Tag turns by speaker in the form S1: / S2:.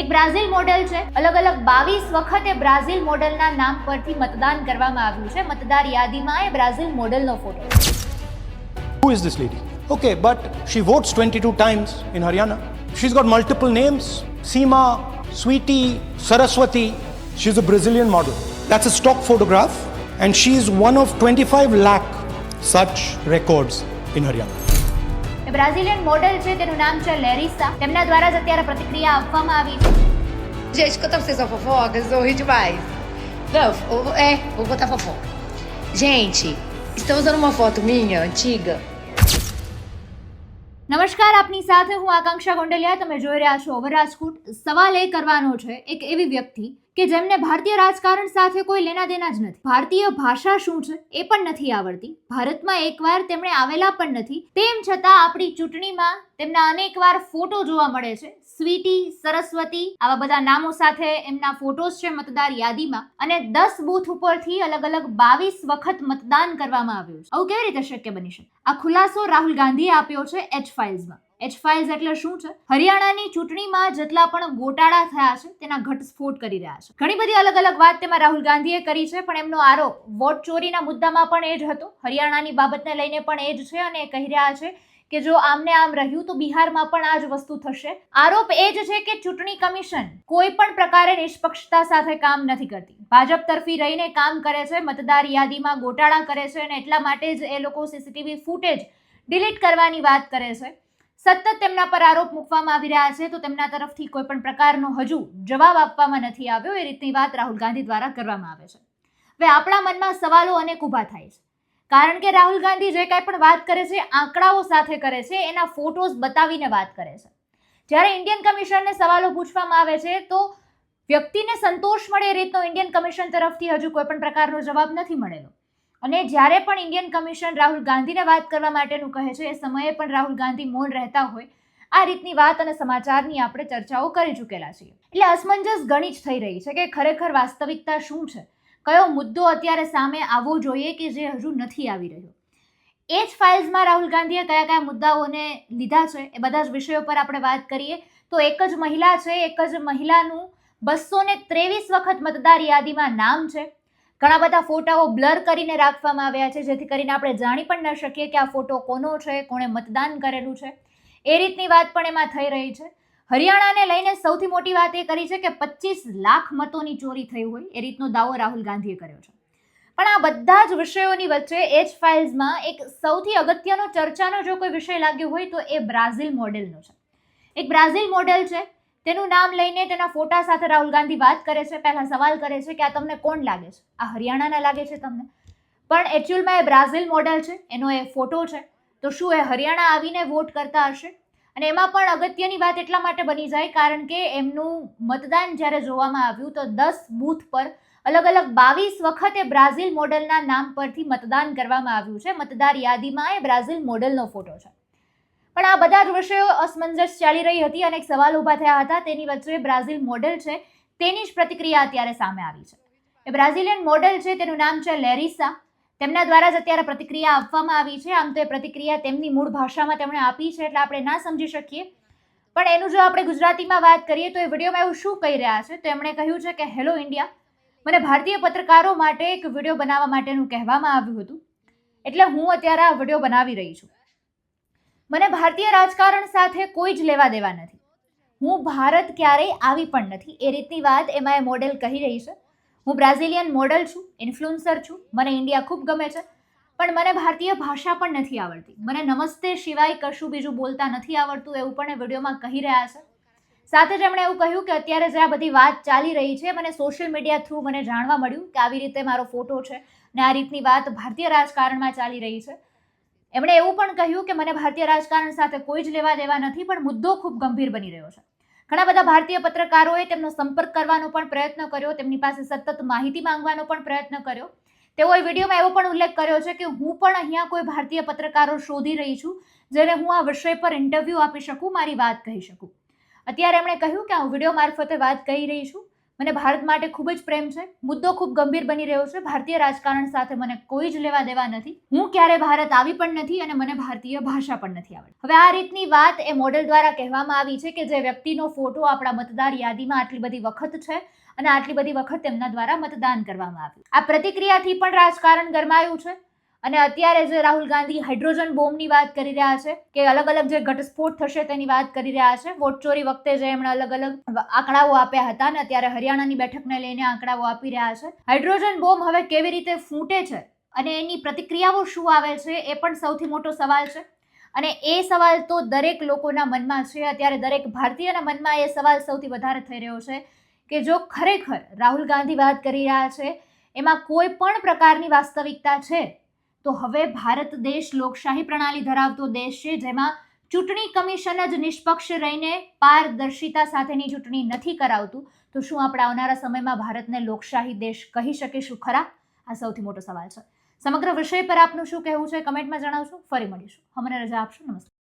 S1: એક Brazil model છે અલગ અલગ બાવીસ વખતે બ્રાઝિલ મોડેલના નામ પરથી મતદાન કરવામાં આવ્યું છે મતદાર યાદીમાં એ બ્રાઝિલ મોડેલનો photo
S2: Who is this lady? Okay, but she votes 22 times in Haryana. She's got multiple names Seema, Sweetie, Saraswati. She's a Brazilian model. That's a stock photograph, and she's one of 25 lakh such records in Haryana.
S1: Brazilian model છે તેનું નામ છે લેરિસા તેમના દ્વારા જ અત્યારે પ્રતિક્રિયા આપવામાં આવી છે
S3: Gente, escuta vocês a fofoca, vocês vão rir demais. Não, eu- é, vou botar fofoca. Gente, estão usando uma foto minha, antiga.
S1: નમસ્કાર આપની સાથે હું આકાંક્ષા ગોંડલિયા તમે જોઈ રહ્યા છો ઓવર રાજકોટ સવાલ એ કરવાનો છે એક એવી વ્યક્તિ કે જેમને ભારતીય રાજકારણ સાથે કોઈ લેના દેના જ નથી. ભારતીય ભાષા શું છે એ પણ નથી આવડતી. ભારતમાં એકવાર તેમણે આવેલા પણ નથી. તેમ છતાં આપણી ચૂંટણીમાં તેમના અનેકવાર ફોટો જોવા મળે છે. સ્વીટી, સરસ્વતી, આવા બધા નામો સાથે એમના ફોટોસ છે મતદાર યાદીમાં. અને દસ બૂથ ઉપરથી અલગ અલગ બાવીસ વખત મતદાન કરવામાં આવ્યું છે. આવું કેવી રીતે શક્ય બની શકે? આ ખુલાસો રાહુલ ગાંધીએ આપ્યો છે એચ ફાઇલ્સમાં એચ ફાઇલ્સ એટલે શું છે? હરિયાણાની ચૂંટણીમાં જેટલા પણ ગોટાળા થયા છે, તેના ઘટસ્ફોટ કરી રહ્યા છે. ઘણી બધી અલગ અલગ વાત તેમાં રાહુલ ગાંધીએ કરી છે, પણ એમનો આરોપ વોટ ચોરીના મુદ્દામાં પણ એ જ હતો. હરિયાણાની બાબતને લઈને પણ એ જ છે અને એ કહી રહ્યા છે કે જો આમને આમ રહ્યું તો બિહારમાં પણ આ જ વસ્તુ થશે. આરોપ એ જ છે કે ચૂંટણી કમિશન કોઈ પણ પ્રકારે નિષ્પક્ષતા સાથે કામ નથી કરતી. ભાજપ તરફી રહીને કામ કરે છે, મતદાર યાદીમાં ગોટાળા કરે છે અને એટલા માટે જ એ લોકો સીસીટીવી ફૂટેજ ડિલીટ કરવાની વાત કરે છે. સતત તેમના પર આરોપ મૂકવામાં આવી રહ્યા છે, તો તેમના તરફથી કોઈ પણ પ્રકારનો હજુ જવાબ આપવામાં નથી આવ્યો. એ રીતની વાત રાહુલ ગાંધી દ્વારા કરવામાં આવે છે. હવે આપણા મનમાં સવાલો અનેક ઊભા થાય છે. કારણ કે રાહુલ ગાંધી જે કાંઈ પણ વાત કરે છે, આંકડાઓ સાથે કરે છે, એના ફોટોઝ બતાવીને વાત કરે છે. જ્યારે ઇન્ડિયન કમિશનને સવાલો પૂછવામાં આવે છે, તો વ્યક્તિને સંતોષ મળે એ રીતનો ઇન્ડિયન કમિશન તરફથી હજુ કોઈ પણ પ્રકારનો જવાબ નથી મળેલો. અને જ્યારે પણ ઇન્ડિયન કમિશન રાહુલ ગાંધીને વાત કરવા માટેનું કહે છે, એ સમયે પણ રાહુલ ગાંધી મૌન રહેતા હોય, આ રીતની વાત અને સમાચારની આપણે ચર્ચાઓ કરી ચૂકેલા છીએ. એટલે અસમંજસ ઘણી જ થઈ રહી છે કે ખરેખર વાસ્તવિકતા શું છે? કયો મુદ્દો અત્યારે સામે આવવો જોઈએ કે જે હજુ નથી આવી રહ્યો? એ જ ફાઇલ્સમાં રાહુલ ગાંધીએ કયા કયા મુદ્દાઓને લીધા છે, એ બધા જ વિષયો પર આપણે વાત કરીએ. તો એક જ મહિલા છે, એક જ મહિલાનું બસો ને ત્રેવીસ વખત મતદાર યાદીમાં નામ છે. ઘણા બધા ફોટાઓ બ્લર કરીને રાખવામાં આવ્યા છે, જેથી કરીને આપણે જાણી પણ ન શકીએ કે આ ફોટો કોનો છે, કોણે મતદાન કરેલું છે. એ રીતની વાત પણ એમાં થઈ રહી છે. હરિયાણાને લઈને સૌથી મોટી વાત એ કરી છે કે પચીસ લાખ મતોની ચોરી થઈ હોય, એ રીતનો દાવો રાહુલ ગાંધીએ કર્યો છે. પણ આ બધા જ વિષયોની વચ્ચે એ જ ફાઇલ્સમાં એક સૌથી અગત્યનો ચર્ચાનો જો કોઈ વિષય લાગ્યો હોય તો એ બ્રાઝિલ મોડેલનો છે. એક બ્રાઝિલ મોડેલ છે તેનું નામ લઈને તેના ફોટા સાથે રાહુલ ગાંધી વાત કરે છે, પહેલા સવાલ કરે છે કે આ તમને કોણ લાગે છે? આ હરિયાણાના લાગે છે તમને? પણ એકચ્યુઅલમાં એ બ્રાઝિલ મોડેલ છે, એનો એ ફોટો છે. તો શું એ હરિયાણા આવીને વોટ કરતા હશે? અને એમાં પણ અગત્યની વાત એટલા માટે બની જાય કારણ કે એમનું મતદાન જ્યારે જોવામાં આવ્યું તો દસ બૂથ પર અલગ અલગ બાવીસ વખતે બ્રાઝિલ મોડેલના નામ પરથી મતદાન કરવામાં આવ્યું છે. મતદાર યાદીમાં એ બ્રાઝિલ મોડેલનો ફોટો છે. પણ આ બધા જ વિષયો અસમંજસ ચાલી રહી હતી અને એક સવાલ ઊભા થયા હતા. તેની વચ્ચે બ્રાઝિલ મોડેલ છે. તેની જ પ્રતિક્રિયા અત્યારે સામે આવી છે. એ બ્રાઝિલિયન મોડેલ છે. તેનું નામ છે લેરિસા. તેમના દ્વારા જ અત્યારે પ્રતિક્રિયા આપવામાં આવી છે. આમ તો એ પ્રતિક્રિયા તેમની મૂળ ભાષામાં તેમણે આપી છે એટલે આપણે ના સમજી શકીએ. પણ એનું જો આપણે ગુજરાતીમાં વાત કરીએ તો એ વિડીયોમાં એવું શું કહી રહ્યા છે? તો એમણે કહ્યું છે કે, હેલો ઇન્ડિયા, મને ભારતીય પત્રકારો માટે એક વીડિયો બનાવવા માટેનું કહેવામાં આવ્યું હતું. એટલે હું અત્યારે આ વીડિયો બનાવી રહી છું. મને ભારતીય રાજકારણ સાથે કોઈ જ લેવા દેવા નથી. હું ભારત ક્યારેય આવી પણ નથી. એ રીતની વાત એમાં એ મોડેલ કહી રહી છે. હું બ્રાઝિલિયન મોડલ છું ઇન્ફ્લુઅન્સર છું, મને ઇન્ડિયા ખૂબ ગમે છે. પણ મને ભારતીય ભાષા પણ નથી આવડતી. મને નમસ્તે સિવાય કશું બીજું બોલતા નથી આવડતું એવું પણ એ વિડીયોમાં કહી રહ્યા છે. સાથે જ એમણે એવું કહ્યું કે અત્યારે જે આ બધી વાત ચાલી રહી છે, મને સોશિયલ મીડિયા થ્રુ મને જાણવા મળ્યું કે આવી રીતે મારો ફોટો છે ને આ રીતની વાત ભારતીય રાજકારણમાં ચાલી રહી છે. એમણે એવું પણ કહ્યું કે મને ભારતીય રાજકારણ સાથે કોઈ જ લેવા દેવા નથી, પણ મુદ્દો ખૂબ ગંભીર બની રહ્યો છે. ઘણા બધા ભારતીય પત્રકારોએ તેમનો સંપર્ક કરવાનો પણ પ્રયત્ન કર્યો, તેમની પાસે સતત માહિતી માંગવાનો પણ પ્રયત્ન કર્યો. તેઓએ વિડીયોમાં એવો પણ ઉલ્લેખ કર્યો છે કે હું પણ અહીંયા કોઈ ભારતીય પત્રકારો શોધી રહી છું, જેને હું આ વિષય પર ઇન્ટરવ્યૂ આપી શકું, મારી વાત કહી શકું. અત્યારે એમણે કહ્યું કે હું વીડિયો મારફતે વાત કહી રહી છું. મને ભારત માટે ખૂબ જ પ્રેમ છે. મુદ્દો ખૂબ ગંભીર બની રહ્યો છે. ભારતીય રાજકારણ સાથે મને કોઈ જ લેવા દેવા નથી. હું ક્યારે ભારત આવી પણ નથી અને મને ભારતીય ભાષા પણ નથી આવડતી. હવે આ રીતની વાત એ મોડેલ દ્વારા કહેવામાં આવી છે કે જે વ્યક્તિનો ફોટો આપણા મતદાર યાદીમાં આટલી બધી વખત છે અને આટલી બધી વખત તેમના દ્વારા મતદાન કરવામાં આવ્યું. આ પ્રતિક્રિયાથી પણ રાજકારણ ગરમાયું છે. અને અત્યારે જે રાહુલ ગાંધી હાઇડ્રોજન બોમ્બની વાત કરી રહ્યા છે, કે અલગ અલગ જે ઘટસ્ફોટ થશે તેની વાત કરી રહ્યા છે, વોટ ચોરી વખતે જે એમણે અલગ અલગ આંકડાઓ આપ્યા હતા ને અત્યારે હરિયાણાની બેઠકને લઈને આંકડાઓ આપી રહ્યા છે. હાઇડ્રોજન બોમ્બ હવે કેવી રીતે ફૂટે છે અને એની પ્રતિક્રિયાઓ શું આવે છે એ પણ સૌથી મોટો સવાલ છે. અને એ સવાલ તો દરેક લોકોના મનમાં છે, અત્યારે દરેક ભારતીયના મનમાં એ સવાલ સૌથી વધારે થઈ રહ્યો છે કે જો ખરેખર રાહુલ ગાંધી વાત કરી રહ્યા છે, એમાં કોઈ પણ પ્રકારની વાસ્તવિકતા છે? તો હવે ભારત દેશ લોકશાહી પ્રણાલી ધરાવતો દેશ છે, જેમાં ચૂંટણી કમિશન જ નિષ્પક્ષ રહીને પારદર્શિતા સાથેની ચૂંટણી નથી કરાવતું. તો શું આપણે આવનારા સમયમાં ભારતને લોકશાહી દેશ કહી શકીશું? ખરા? આ સૌથી મોટો સવાલ છે. સમગ્ર વિષય પર આપનું શું કહેવું છે? કમેન્ટમાં જણાવશો. ફરી મળીશું. અમને રજા આપશો. નમસ્કાર.